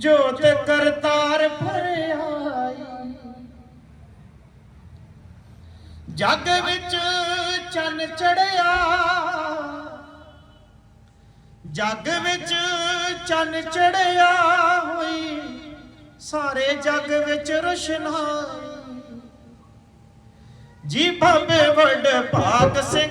ਜੋਤ ਕਰਤਾਰ ਭਰਿਆਈ ਜਗ ਵਿੱਚ ਚੰਨ ਚੜਿਆ। ਜਗ ਵਿੱਚ ਚੰਨ ਚੜਿਆ ਹੋਈ। ਸਾਰੇ ਜਗ ਵਿੱਚ ਰੁਸ਼ਨਾ ਜੀ ਭਾਵੇਂ ਵੱਡ ਭਾਗ ਸਿੰਘ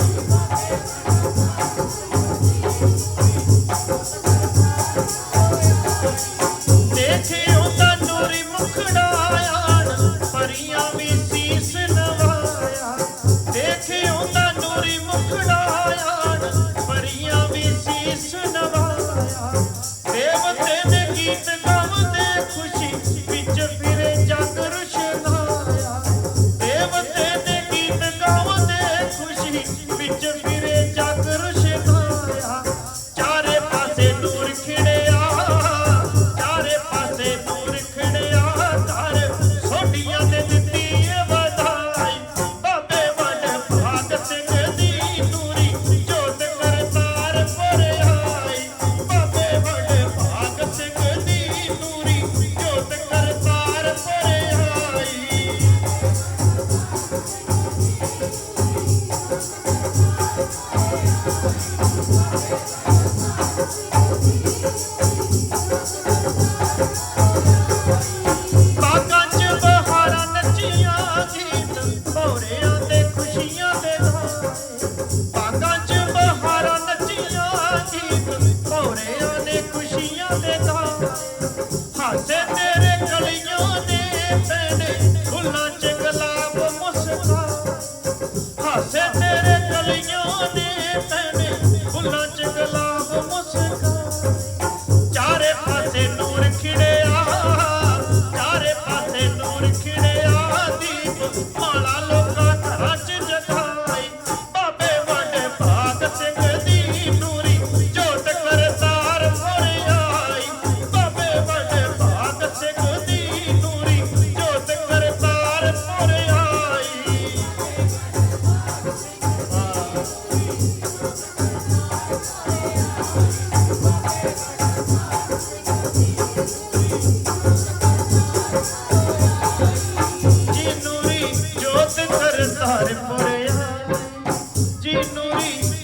ਬਾਗਾਂ 'ਚ ਬਹਾਰਾਂ ਨੱਚੀਆਂ ਜੀ ਭੋਰਿਆਂ ਨੇ ਖੁਸ਼ੀਆਂ ਦੇ ਗਾਂ ਹਾਸੇ ਤੇਰੇ ਗਲੀਆਂ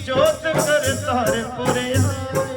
ਜੋਤ ਕਰ ਧਰ ਪੁਰਿਆ।